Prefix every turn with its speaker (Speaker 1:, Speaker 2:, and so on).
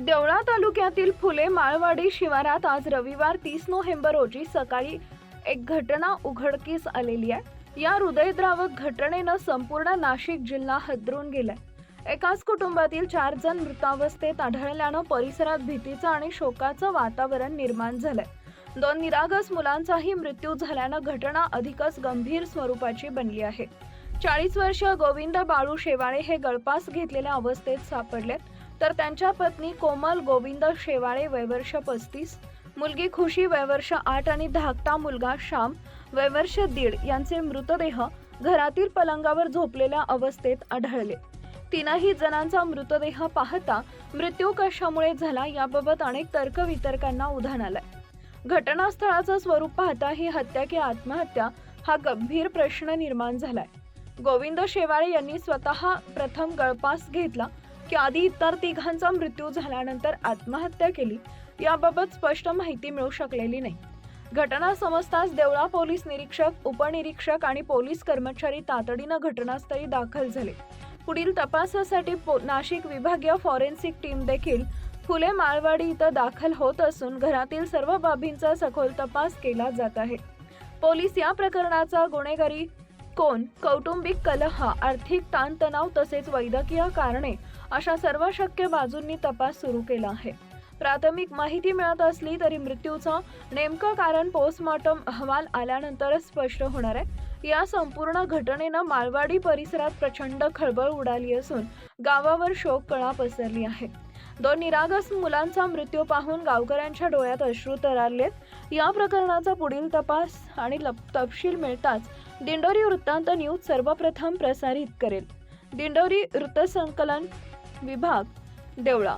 Speaker 1: देवळा तालुक्यातील फुले माळवाडी शिवारात आज रविवार तीस नोव्हेंबर रोजी सकाळी एक घटना उघडकीस आलेली आहे. या हृदयद्रावक घटनेनं संपूर्ण नाशिक जिल्हा हदरून गेलाय. एकाच कुटुंबातील चार जण मृतावस्थेत आढळल्यानं परिसरात भीतीचं आणि शोकाचं वातावरण निर्माण झालंय. दोन निरागस मुलांचाही मृत्यू झाल्यानं घटना अधिकच गंभीर स्वरूपाची बनली आहे. चाळीस वर्षीय गोविंद बाळू शेवाळे हे गळपास घेतलेल्या अवस्थेत सापडलेत. तर त्यांच्या पत्नी कोमल गोविंद शेवाळे वयवर्ष पस्तीस मुलगी खुशी वयवर्ष आठ आणि धाकटा मुलगा श्याम वयवर्ष दीड यांचे मृतदेह घरातील पलंगावर झोपलेल्या अवस्थेत आढळले. तीनही जणांचा मृतदेह पाहता मृत्यू कशामुळे झाला याबाबत अनेक तर्कवितर्कांना उधाण आलंय. घटनास्थळाचं स्वरूप पाहता ही हत्या की आत्महत्या हा गंभीर प्रश्न निर्माण झालाय. गोविंद शेवाळे यांनी स्वतः प्रथम गळपास घेतला की आधी इतर तिघांचा मृत्यू झाल्यानंतर आत्महत्या केली. याबाबत स्पष्ट माहिती मिळू शकलेली नाही. घटना समजताच देवळा पोलीस निरीक्षक उपनिरीक्षक आणि पोलीस कर्मचारी तातडीनं घटनास्थळी दाखल झाले. पुढील तपासासाठी पो- नाशिक विभागीय फॉरेन्सिक टीम देखील फुले माळवाडी इथं दाखल होत असून घरातील सर्व बाबींचा सखोल तपास केला जात आहे. पोलीस या प्रकरणाचा गुन्हेगारी कोण कौटुंबिक कलह आर्थिक ताणतणाव तसेच वैद्यकीय कारणे अशा सर्व शक्य बाजूंनी तपास सुरू केला आहे. प्राथमिक माहिती मिळत असली तरी मृत्यूचं नेमकं कारण पोस्टमॉर्टम अहवाल आल्यानंतरच स्पष्ट होणार आहे. या संपूर्ण घटनेनं मालवाडी परिसरात प्रचंड खळबळ उडाली असून गावावर शोक कळा पसरली आहे. दोन निरागस मुलांचा मृत्यू पाहून गावकऱ्यांच्या डोळ्यात अश्रू तरारलेत. या प्रकरणाचा पुढील तपास आणि लप- तपशील मिळताच दिंडोरी वृत्तांत न्यूज सर्वप्रथम प्रसारित करेल. दिंडोरी वृत्तसंकलन विभाग देवळा.